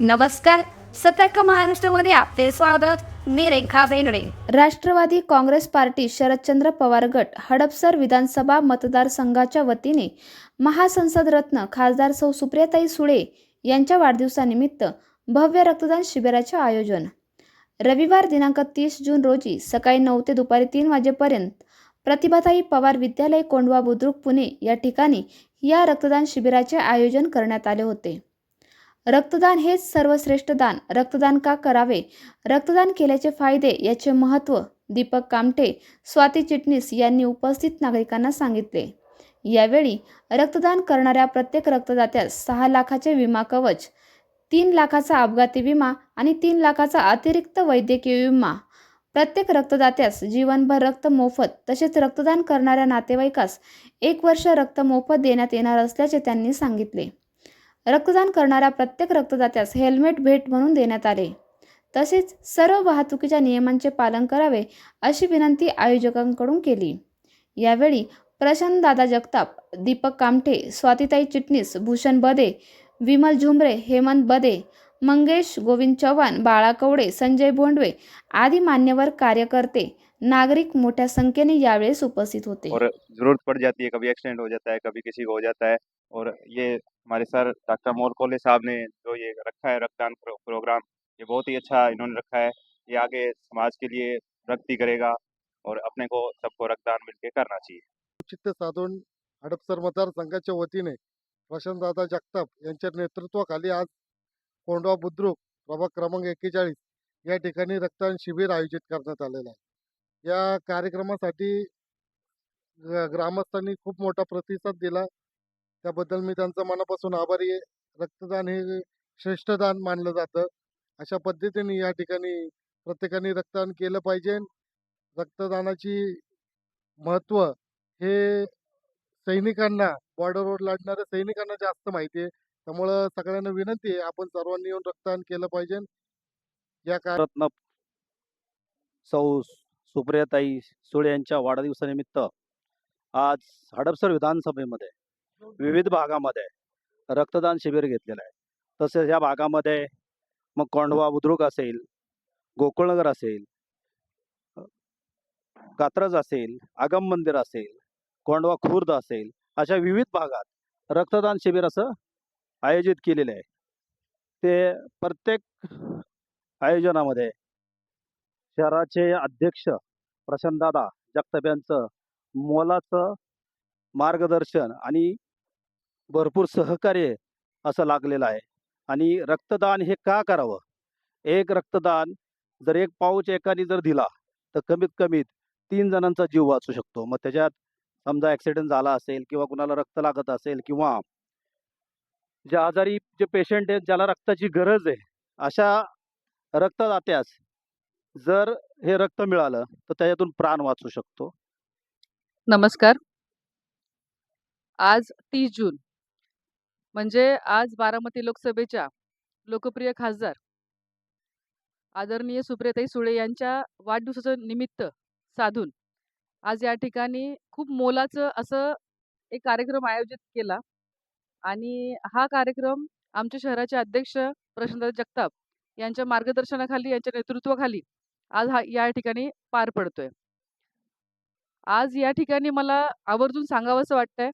नमस्कार. सतर्क महाराष्ट्रामध्ये आपले स्वागत. मी रेखा बेंगडे राष्ट्रवादी काँग्रेस पार्टी शरदचंद्र पवार गट हडपसर विधानसभा मतदारसंघाच्या वतीने महासंसद रत्न खासदार सौ सुप्रियाताई सुळे यांच्या वाढदिवसानिमित्त भव्य रक्तदान शिबिराचे आयोजन. रविवार दिनांक तीस जून रोजी सकाळी नऊ ते दुपारी तीन वाजेपर्यंत प्रतिभाताई पवार विद्यालय कोंडवा बुद्रुक पुणे या ठिकाणी या रक्तदान शिबिराचे आयोजन करण्यात आले होते. रक्तदान हेच सर्वश्रेष्ठ दान. रक्तदान का करावे? रक्तदान केल्याचे फायदे याचे महत्त्व दीपक कामटे स्वाती चिटणीस यांनी उपस्थित नागरिकांना सांगितले. यावेळी रक्तदान करणाऱ्या प्रत्येक रक्तदात्यास सहा लाखाचे विमा कवच तीन लाखाचा अपघाती विमा आणि तीन लाखाचा अतिरिक्त वैद्यकीय विमा. प्रत्येक रक्तदात्यास जीवनभर रक्त मोफत तसेच रक्तदान करणाऱ्या नातेवाईकास एक वर्ष रक्त मोफत देण्यात येणार असल्याचे त्यांनी सांगितले. रक्तदान करणाऱ्या प्रत्येक रक्तदात्यास हेल्मेट भेट म्हणून देण्यात आले. तसेच सर्व वाहतुकीच्या नियमांचे पालन करावे अशी विनंती आयोजकांकडून केली. यावेळी प्रशांत दादा जगताप दीपक कामठे स्वातीताई चिटणीस भूषण बदे विमल झुमरे हेमंत बदे मंगेश गोविंद चव्हाण बाळा कवडे संजय भोंडवे आदी मान्यवर कार्यकर्ते नागरिक मोठ्या संख्येने यावेळेस उपस्थित होते. और ज़रूरत पड़ जाती है कभी एक्सीडेंट हो जाता है कभी किसी को हो जाता है। और ये हमारे सर डॉक्टर मोर कोले साहब ने जो ये रखा है रक्तदान प्रो, प्रोग्राम ये बहुत ही अच्छा इन्होंने रखा है। ये आगे समाज के लिए रक्ति करेगा और अपने को सबको रक्तदान मिलके करना चाहिए। औचित्य साधून हडपसर मतदारसंघाच्या वतीने प्रशांतदादा जगताप यांच्या नेतृत्वाखाली आज कोंडवा बुद्रुक प्रभाग क्रमांक एक्केचाळीस. या ठिकाणी रक्तदान शिबिर आयोजित करण्यात आलेलं आहे. या कार्यक्रमासाठी ग्रामस्थांनी खूप मोठा प्रतिसाद दिला. त्याबद्दल मी त्यांचा मनापासून आभारी आहे. रक्तदान हे श्रेष्ठ दान मानलं जातं. अशा पद्धतीने या ठिकाणी प्रत्येकाने रक्तदान केलं पाहिजे. रक्तदानाची महत्त्व हे सैनिकांना बॉर्डरवर लढणाऱ्या सैनिकांना जास्त माहिती आहे. त्यामुळं सगळ्यांना विनंती आहे आपण सर्वांनी येऊन रक्तदान केलं पाहिजे. या काय रत्न सौ सुप्रियाताई सुळे यांच्या वाढदिवसानिमित्त आज हडपसर विधानसभेमध्ये विविध भागामध्ये रक्तदान शिबिर घेतलेलं आहे. तसेच या भागामध्ये मग कोंढवा बुद्रुक असेल गोकुळनगर असेल कात्रज असेल आगम मंदिर असेल कोंडवा खुर्द असेल अशा विविध भागात रक्तदान शिबिर असं आयोजित केलेले आहे. ते प्रत्येक आयोजनामध्ये शहराचे अध्यक्ष प्रशांतदादा जगताप यांचं मोलाचं मार्गदर्शन आणि भरपूर सहकार्य असं लागलेलं आहे. आणि रक्तदान हे का करावं? एक रक्तदान जर एक पाऊच एकाने जर दिला तर कमीत कमीत तीन जणांचा जीव वाचू शकतो. मग त्याच्यात समजा ॲक्सिडेंट झाला असेल किंवा कुणाला रक्त लागत असेल किंवा जे आजारी जे पेशंट आहेत ज्याला रक्ताची गरज आहे अशा रक्तदात्यास जर हे रक्त मिळालं तर त्याच्यातून प्राण वाचू शकतो. नमस्कार. आज तीस जून. म्हणजे आज बारामती लोकसभेच्या लोकप्रिय खासदार आदरणीय सुप्रियाताई सुळे यांच्या वाढदिवसाचं निमित्त साधून आज या ठिकाणी खूप मोलाचं असं एक कार्यक्रम आयोजित केला. आणि हा कार्यक्रम आमच्या शहराचे अध्यक्ष प्रशांत जगताप यांच्या मार्गदर्शनाखाली यांच्या नेतृत्वाखाली आज हा या ठिकाणी पार पडतोय. आज या ठिकाणी मला आवर्जून सांगावंसं वाटतंय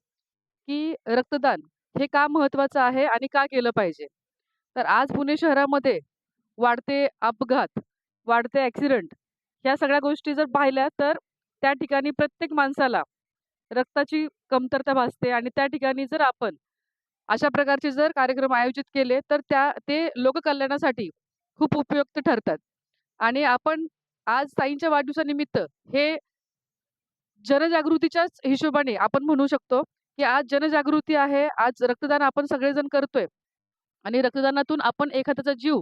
की रक्तदान हे का महत्वाचं आहे आणि का केलं पाहिजे? तर आज पुणे शहरामध्ये वाढते अपघात वाढते ॲक्सिडेंट ह्या सगळ्या गोष्टी जर पाहिल्या तर त्या ठिकाणी प्रत्येक माणसाला रक्ताची कमतरता भासते आणि त्या ठिकाणी जर आपण अशा प्रकारचे जर कार्यक्रम आयोजित केले तर त्या ते लोककल्याणासाठी खूप उपयुक्त ठरतात. आणि आपण आज साईंच्या वाढदिवसानिमित्त हे जनजागृतीच्याच हिशोबाने आपण म्हणू शकतो की आज जनजागृती आहे आज रक्तदान आपण सगळेजण करतोय आणि रक्तदानातून आपण एखाद्याचा जीव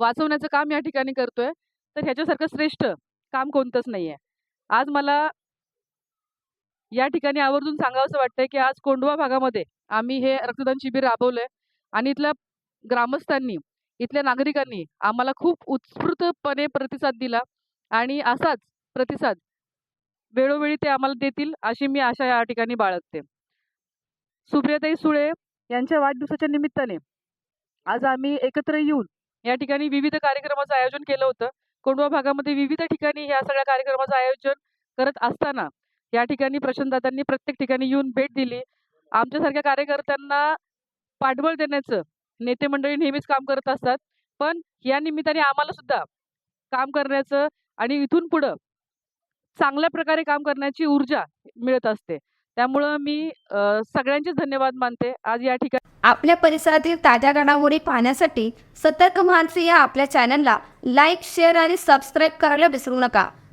वाचवण्याचं काम या ठिकाणी करतोय तर ह्याच्यासारखं श्रेष्ठ काम कोणतंच आहे आज मला या ठिकाणी आवर्जून सांगावंसं वाटतंय की आज कोंडवा भागामध्ये आम्ही हे रक्तदान शिबिर राबवलंय आणि इथल्या ग्रामस्थांनी इथल्या नागरिकांनी आम्हाला खूप उत्स्फूर्तपणे प्रतिसाद दिला आणि असाच प्रतिसाद वेळोवेळी ते आम्हाला देतील अशी मी आशा या ठिकाणी बाळगते. सुप्रियाताई सुळे यांच्या वाढदिवसाच्या निमित्ताने आज आम्ही एकत्र येऊन या ठिकाणी विविध कार्यक्रमाचं आयोजन केलं होतं. कोंडवा भागामध्ये विविध ठिकाणी या सगळ्या कार्यक्रमाचं आयोजन करत असताना या ठिकाणी प्रशांतदादांनी प्रत्येक ठिकाणी येऊन भेट दिली. आमच्यासारख्या कार्यकर्त्यांना पाठबळ देण्याचं नेते मंडळी नेहमीच काम करत असतात. पण या निमित्ताने आम्हाला सुद्धा काम करण्याचं आणि इथून पुढं चांगल्या प्रकारे काम करण्याची ऊर्जा मिळत असते. त्यामुळं मी सगळ्यांचे सगळ्यांचेच धन्यवाद मानते. आज या ठिकाणी आपल्या परिसरातील ताज्या घडामोडी पाहण्यासाठी सतर्क महानसी या आपल्या चॅनलला लाईक शेअर आणि सबस्क्राईब करायला विसरू नका.